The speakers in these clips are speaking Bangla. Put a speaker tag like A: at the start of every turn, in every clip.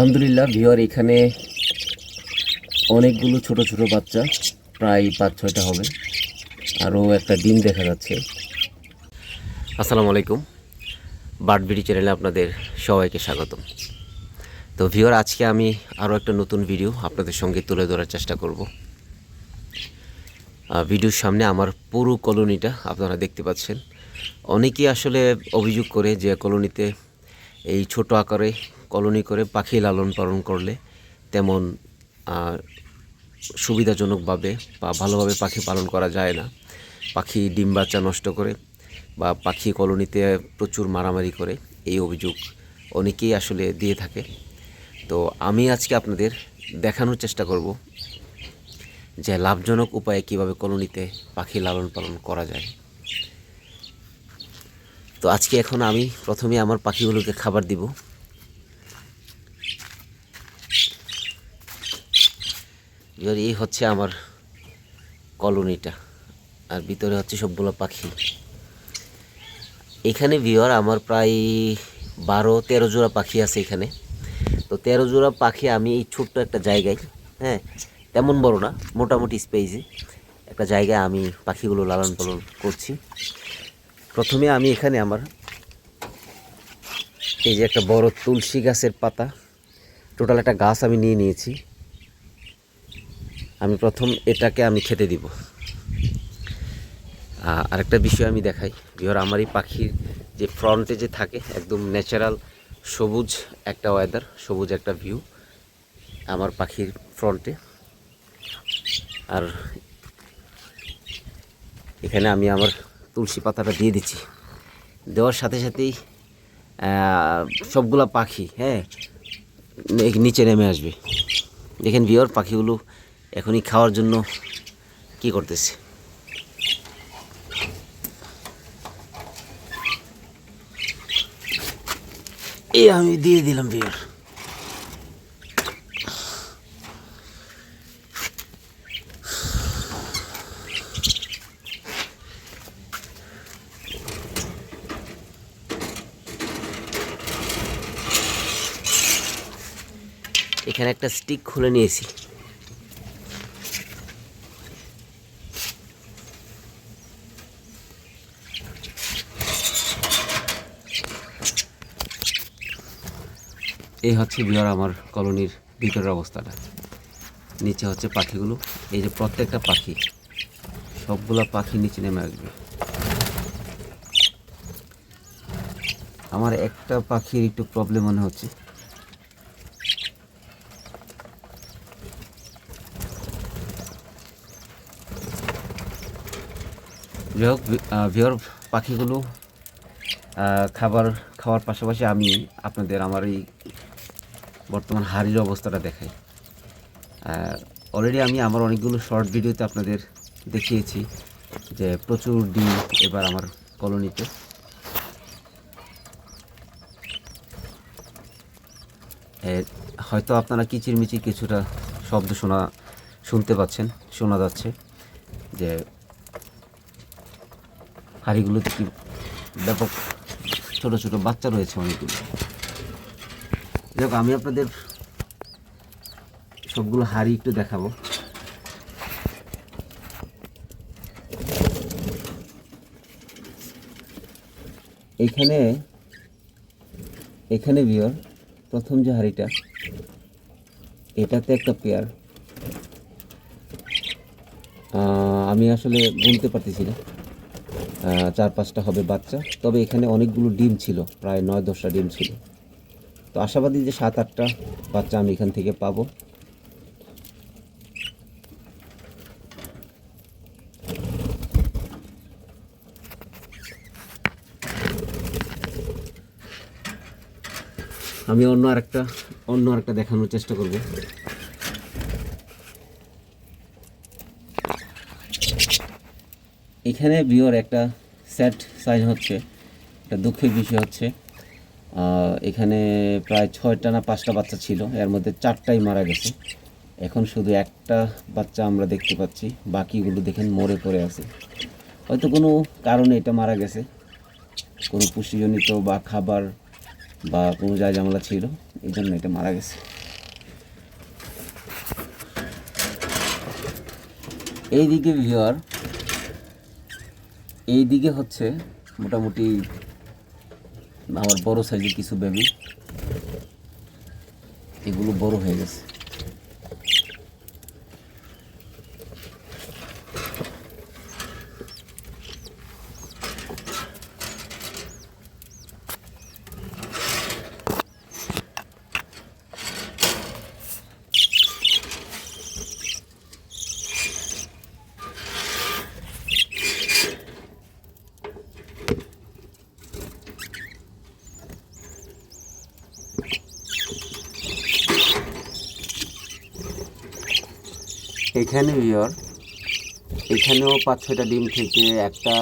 A: আলহামদুলিল্লাহ ভিওর এখানে অনেকগুলো ছোট ছোট বাচ্চা, প্রায় পাঁচ ছয়টা হবে। আরও একটা ডিম দেখা যাচ্ছে। আসসালামু আলাইকুম। বার্ড বিডি চ্যানেলে আপনাদের সবাইকে স্বাগতম। তো ভিওর আজকে আমি আরও একটা নতুন ভিডিও আপনাদের সঙ্গে তুলে ধরার চেষ্টা করব। ভিডিওর সামনে আমার পুরো কলোনিটা আপনারা দেখতে পাচ্ছেন। অনেকেই আসলে অভিযোগ করে যে কলোনিতে এই ছোট আকারে কলোনি করে পাখি লালন পালন করলে তেমন সুবিধাজনকভাবে বা ভালোভাবে পাখি পালন করা যায় না। পাখি ডিম বাচ্চা নষ্ট করে বা পাখি কলোনিতে প্রচুর মারামারি করে এই অভিযোগ অনেকেই আসলে দিয়ে থাকে। তো আমি আজকে আপনাদের দেখানোর চেষ্টা করব যে লাভজনক উপায়ে কীভাবে কলোনিতে পাখি লালন পালন করা যায়। তো আজকে এখন আমি প্রথমে আমার পাখিগুলোকে খাবার দিব। এবার এই হচ্ছে আমার কলোনিটা, আর ভিতরে হচ্ছে সবগুলো পাখি। এখানে ভিওর আমার প্রায় বারো, তেরো জোড়া পাখি আছে এখানে। তো তেরো জোড়া পাখি আমি এই ছোট্ট একটা জায়গায় হ্যাঁ তেমন বড় না, মোটামুটি স্পেসে একটা জায়গায় আমি পাখিগুলো লালন পালন করছি। প্রথমে আমি এখানে আমার এই যে একটা বড় তুলসী গাছের পাতা, টোটাল একটা গাছ আমি নিয়ে নিয়েছি। আমি প্রথম এটাকে আমি খেতে দিব। আরেকটা বিষয় আমি দেখাই। বিহার আমার এই পাখির যে ফ্রন্টে যে থাকে, একদম ন্যাচারাল সবুজ একটা ওয়েদার সবুজ একটা ভিউ আমার পাখির ফ্রন্টে আর এখানে আমি আমার তুলসী পাতাটা দিয়ে দিচ্ছি। দেওয়ার সাথে সাথেই সবগুলা পাখি হ্যাঁ নিচে নেমে আসবে। দেখেন বিয়র পাখিগুলো এখনই খাওয়ার জন্য কি করতেছে? এই আমি দিয়ে দিলাম বিয়র। এখানে একটা স্টিক খুলে নিয়েছি। এই হচ্ছে বিহার আমার কলোনির ভিতরের অবস্থাটা। নিচে হচ্ছে পাখিগুলো। এই যে প্রত্যেকটা পাখি, সবগুলা পাখি নিচে নেমে আসবে। আমার একটা পাখির একটু প্রবলেম মনে হচ্ছে। যাই হোক ভিওর পাখিগুলো খাবার খাওয়ার পাশাপাশি আমি আপনাদের আমার এই বর্তমান হাড়ির অবস্থাটা দেখাই। অলরেডি আমি আমার অনেকগুলো শর্ট ভিডিওতে আপনাদের দেখিয়েছি যে প্রচুর ডিম এবার আমার কলোনিতে। হয়তো আপনারা কিচিরমিচির কিছুটা শব্দ শোনা, শুনতে পাচ্ছেন, শোনা যাচ্ছে যে হাঁড়িগুলোতে কি ব্যাপক ছোট ছোট বাচ্চা রয়েছে অনেকগুলো। দেখো আমি আপনাদের সবগুলো হাঁড়ি একটু দেখাবো। এখানে এখানে বিয়র প্রথম যে হাঁড়িটা, এটাতে একটা পেয়ার আমি আসলে বলতে পারতেছি না। চার পাঁচটা হবে বাচ্চা। তবে এখানে অনেকগুলো ডিম ছিল, প্রায় নয় দশটা ডিম ছিল। তো আশাবাদী যে সাত, আটটা বাচ্চা আমি এখান থেকে পাবো। আমি অন্য আরেকটা অন্য আরেকটা দেখানোর চেষ্টা করব। এখানে বিওর একটা সেট সাইজ হচ্ছে, একটা দুঃখের বিষয় হচ্ছে। এখানে প্রায় ছয়টা না পাঁচটা বাচ্চা ছিল। এর মধ্যে চারটাই মারা গেছে। এখন শুধু একটা বাচ্চা আমরা দেখতে পাচ্ছি। বাকিগুলো দেখেন মরে পড়ে আছে। হয়তো কোনো কারণে এটা মারা গেছে। কোনো পুষ্টিজনিত বা খাবার বা কোনো যা জামলা ছিল। এই জন্য এটা মারা গেছে। এইদিকে ভিওয়ার এইদিকে হচ্ছে মোটামুটি আমার বড় সাইজের কিছু বেবি এগুলো বড় হয়ে গেছে। এখানে ভিওর এখানেও পাঁচ ছয়টা ডিম থেকে একটা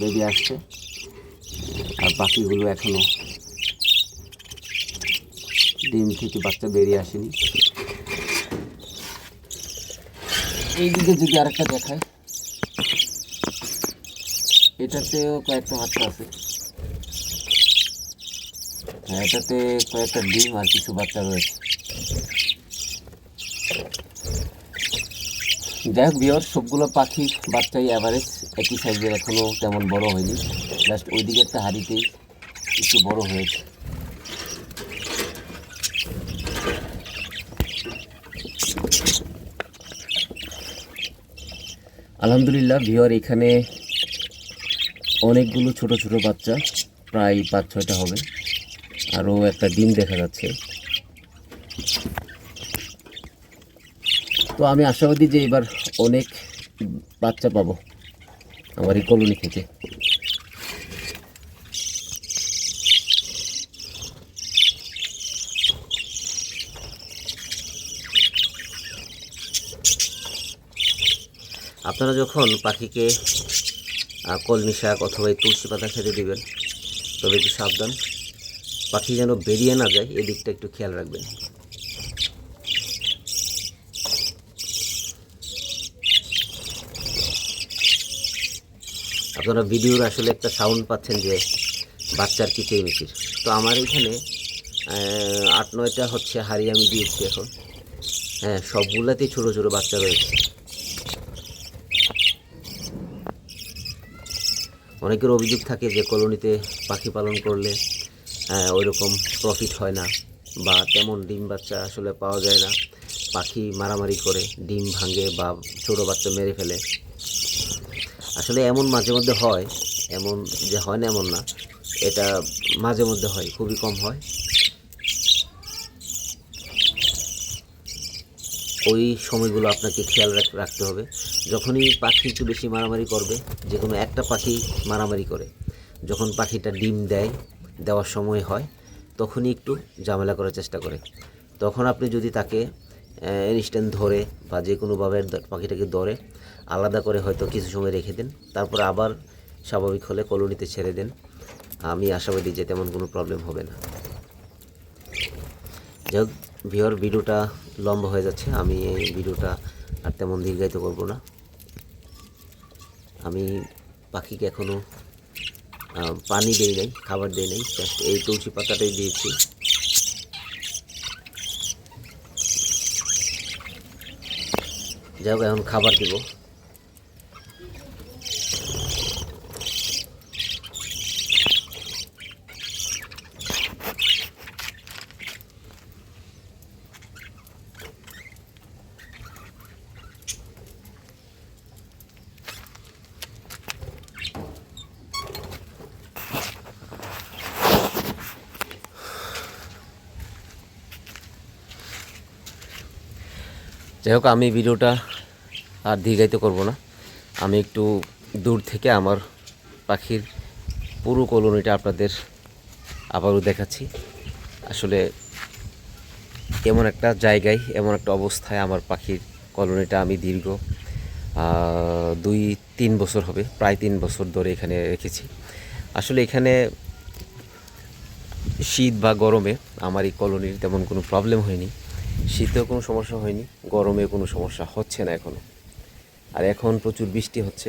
A: বেবি আসছে। আর বাকিগুলো এখনও ডিম থেকে বাচ্চা বেরিয়ে আসেনি। এইদিকে যদি আরেকটা দেখায়, এটাতেও কয়েকটা বাচ্চা আছে। এটাতে কয়েকটা ডিম আর কিছু বাচ্চা রয়েছে। যাই হোক বিয়র সবগুলো পাখি, বাচ্চাই অ্যাভারেজ একই সাইজের এখনও তেমন বড় হয়নি। জাস্ট ওই দিকে একটা হাড়িতেই একটু বড় হয়েছে। আলহামদুলিল্লাহ ভিওর এখানে অনেকগুলো ছোট ছোট বাচ্চা, প্রায় পাঁচ ছয়টা হবে। আরও একটা ডিম দেখা যাচ্ছে। তো আমি আশাবাদী যে এবার অনেক বাচ্চা পাবো আমার এই কলোনি থেকে। আপনারা যখন পাখিকে কলমি শাক অথবা এই তুলসী পাতা খেতে দেবেন, তবে একটু সাবধান। পাখি যেন বেরিয়ে না যায়, এদিকটা একটু খেয়াল রাখবেন। আপনারা ভিডিওর আসলে একটা সাউন্ড পাচ্ছেন যে বাচ্চার কিচিরমিচির তো আমার এখানে আট নয়টা হচ্ছে হাড়ি আমি দিয়েছি এখন। হ্যাঁ সবগুলাতেই ছোটো ছোটো বাচ্চা রয়েছে। অনেকের অভিযোগ থাকে যে কলোনিতে পাখি পালন করলে ওই রকম প্রফিট হয় না বা তেমন ডিম বাচ্চা আসলে পাওয়া যায় না। পাখি মারামারি করে, ডিম ভাঙে বা ছোটো বাচ্চা মেরে ফেলে। আসলে এমন মাঝে মধ্যে হয়, এমন যে হয় না এমন না, এটা মাঝে মধ্যে হয়, খুবই কম হয়। ওই সময়গুলো আপনাকে খেয়াল রাখ- রাখতে হবে। যখনই পাখি একটু বেশি মারামারি করবে যে কোনো একটা পাখি মারামারি করে। যখন পাখিটা ডিম দেয়, দেওয়ার সময় হয়, তখনই একটু ঝামেলা করার চেষ্টা করে। তখন আপনি যদি তাকে ইনস্ট্যান্ট ধরে বা যে কোনোভাবে পাখিটাকে ধরে আলাদা করে হয়তো কিছু সময় রেখে দেন। তারপর আবার স্বাভাবিক হলে কলোনিতে ছেড়ে দেন। আমি আশাবাদী যে তেমন কোনো প্রবলেম হবে না। যাই হোক ভিওর, ভিডিওটা লম্বা হয়ে যাচ্ছে। আমি এই ভিডিওটা আর তেমন দীর্ঘায়িত করব না। আমি পাখিকে এখনও পানি দেই নাই, খাবার দেই নাই জাস্ট এই তুলসী পাতাটাই দিয়েছি। যাই হোক এখন খাবার দিব। যাই হোক আমি ভিডিওটা আর দীর্ঘায়িত করব না। আমি একটু দূর থেকে আমার পাখির পুরো কলোনিটা আপনাদের আবারও দেখাচ্ছি। আসলে এমন একটা জায়গায়, এমন একটা অবস্থায় আমার পাখির কলোনিটা আমি দীর্ঘ দুই, তিন বছর হবে, প্রায় তিন বছর ধরে এখানে রেখেছি। আসলে এখানে শীত বা গরমে আমার এই কলোনির তেমন কোনো প্রবলেম হয়নি। শীতেও কোনো সমস্যা হয়নি গরমে কোনো সমস্যা হচ্ছে না এখনও আর এখন প্রচুর বৃষ্টি হচ্ছে।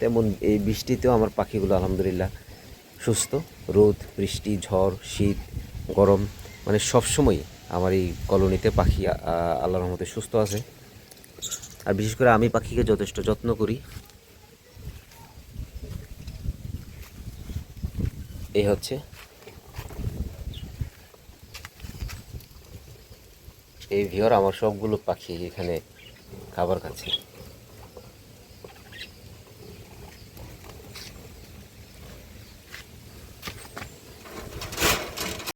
A: তেমন এই বৃষ্টিতেও আমার পাখিগুলো আলহামদুলিল্লাহ সুস্থ। রোদ, বৃষ্টি, ঝড়, শীত, গরম মানে সবসময় আমার এই কলোনিতে পাখি আল্লাহর রহমতে সুস্থ আছে। আর বিশেষ করে আমি পাখিকে যথেষ্ট যত্ন করি। এই হচ্ছে এই ভিওর আমার সবগুলো পাখি এখানে খাবার খাচ্ছে।